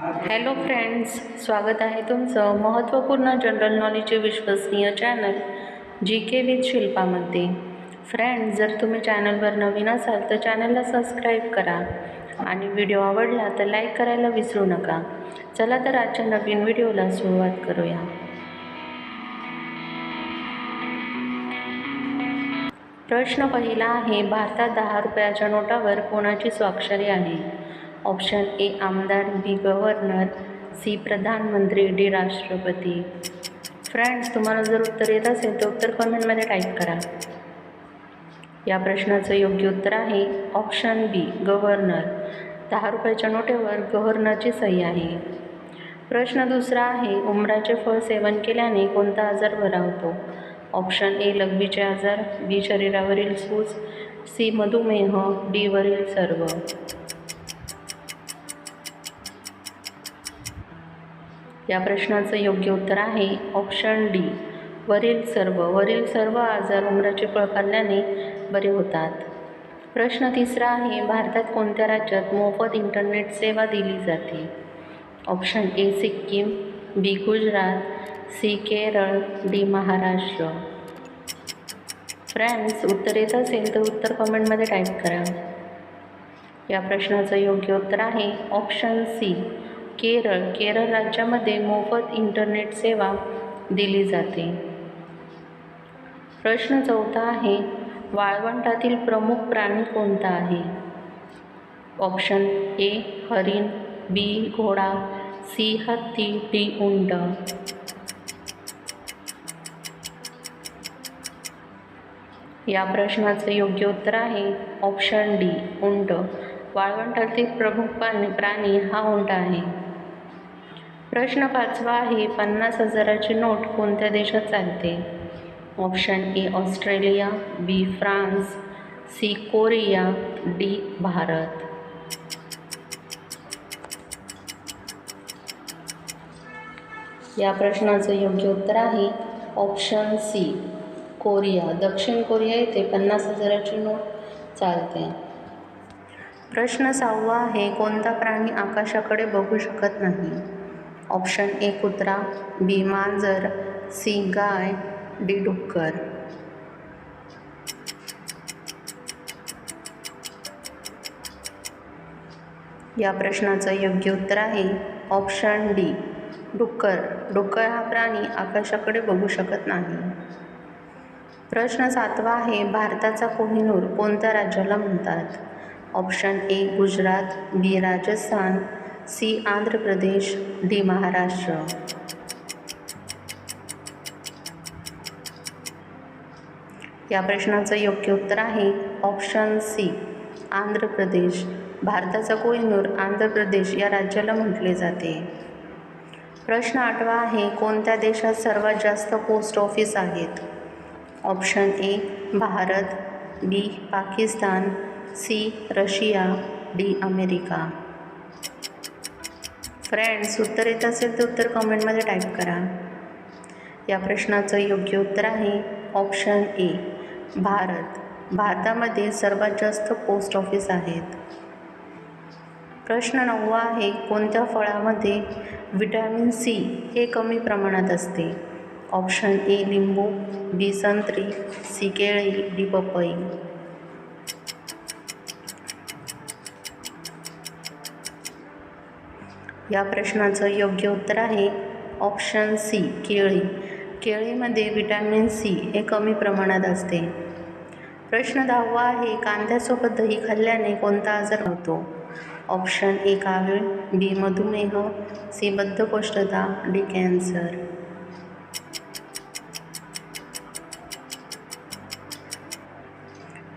Hello friends स्वागत आहे तुमचं महत्त्वपूर्ण जनरल नॉलेजचे विश्वसनीय चॅनल जी के विथ शिल्पामध्ये. फ्रेंड्स जर तुम्ही चॅनलवर नवीन असाल तर चॅनलला सबस्क्राईब करा. आणि व्हिडिओ आवडला तर लाईक करायला विसरू नका. चला तर आजच्या नवीन व्हिडिओला सुरुवात करूया. प्रश्न पहिला आहे भारतात दहा रुपयाच्या नोटावर कोणाची स्वाक्षरी आहे? ऑप्शन ए आमदार बी गव्हर्नर सी प्रधानमंत्री डी राष्ट्रपती. फ्रेंड्स तुम्हाला जर उत्तर येत असेल तर उत्तर कमेंटमध्ये टाईप करा. या प्रश्नाचं योग्य उत्तर आहे ऑप्शन बी गव्हर्नर. दहा रुपयाच्या नोटेवर गव्हर्नरची सही आहे. प्रश्न दुसरा आहे उमराचे फळ सेवन केल्याने कोणता आजार बरा होतो? ऑप्शन ए लघवीचे आजार बी शरीरावरील सूज सी मधुमेह डी वरील सर्व. या प्रश्नाचं योग्य उत्तर आहे. ऑप्शन डी वरील सर्व. वरील सर्व आजार उमराचे फळ खाल्ल्याने बरे होतात. प्रश्न तिसरा आहे भारतात कोणत्या राज्यात मोफत इंटरनेट सेवा दिली जाते? Option A Sikkim B Gujarat C Kerala D Maharashtra. Friends उत्तर येत असेल तर उत्तर कमेंटमध्ये टाईप करा. या प्रश्नाचं योग्य उत्तर आहे ऑप्शन सी केरळ केरळ राज्यामध्ये मोफत इंटरनेट सेवा दिली जाते. प्रश्न चौथा आहे वाळवंटातील प्रमुख प्राणी कोणता आहे? ऑप्शन ए हरिण बी घोडा सी हत्ती डी उंट या प्रश्नाचं योग्य उत्तर आहे ऑप्शन डी उंट वाळवंटातील प्रमुख प्राणी प्राणी हा उंट आहे. प्रश्न पाचवा आहे पन्नास हजाराची नोट कोणत्या देशात चालते? Option A Australia B France C Korea D Bharat. या प्रश्नाचं योग्य उत्तर आहे ऑप्शन सी कोरिया. दक्षिण कोरिया येथे पन्नास हजाराची नोट चालते. प्रश्न सहावा आहे कोणता प्राणी आकाशाकडे बघू शकत नाही? ऑप्शन ए कुत्रा बी मांजर सी गाय डी डुक्कर. या प्रश्नाचं योग्य उत्तर आहे ऑप्शन डी डुक्कर. डुक्कर हा प्राणी आकाशाकडे बघू शकत नाही. प्रश्न सातवा आहे भारताचा कोहिनूर कोणत्या राज्याला म्हणतात? Option A Gujarat B Rajasthan C Andhra Pradesh D Maharashtra. या प्रश्नाचं योग्य उत्तर आहे ऑप्शन सी आंध्र प्रदेश. भारताचा कोहिनूर आंध्र प्रदेश या राज्याला म्हटले जाते. प्रश्न आठवा आहे कोणत्या देशात सर्वात जास्त पोस्ट ऑफिस आहेत? Option A Bharat B Pakistan C Russia D America. Friends उत्तर येत असेल तर उत्तर कमेंटमध्ये टाईप करा. या प्रश्नाचं योग्य उत्तर आहे ऑप्शन ए भारत. भारतामध्ये सर्वात जास्त पोस्ट ऑफिस आहेत. प्रश्न नववा आहे कोणत्या फळामध्ये विटॅमिन सी हे कमी प्रमाणात असते? ऑप्शन ए लिंबू बी संत्री सी केळी डी पपई या प्रश्नाचं योग्य उत्तर आहे ऑप्शन सी केळी. केळीमध्ये विटॅमिन सी हे कमी प्रमाणात असते. प्रश्न दहावा आहे कांद्यासोबत दही खाल्ल्याने कोणता आजार होतो? ऑप्शन ए कावीळ. बी मधुमेह. सी बद्धकोष्ठता. D cancer.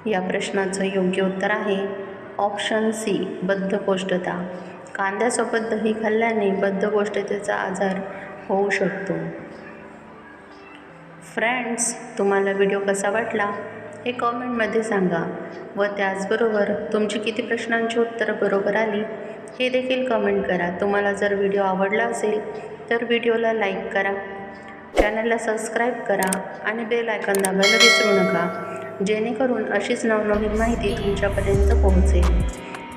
या प्रश्नाचं योग्य उत्तर आहे ऑप्शन सी बद्धकोष्ठता. कांद्यासोबत दही खाल्ल्याने बद्धकोष्ठतेचा आजार होऊ शकतो. फ्रेंड्स तुम्हाला व्हिडिओ कसा वाटला हे कॉमेंटमध्ये सांगा व त्याचबरोबर तुमची किती प्रश्नांची उत्तरं बरोबर आली हे देखील कमेंट करा. तुम्हाला जर व्हिडिओ आवडला असेल तर व्हिडिओला लाईक करा चॅनलला सबस्क्राईब करा आणि बेल आयकॉन दाबायला विसरू नका जेणेकरून अशीच नवनवीन माहिती तुमच्यापर्यंत पोहोचेल.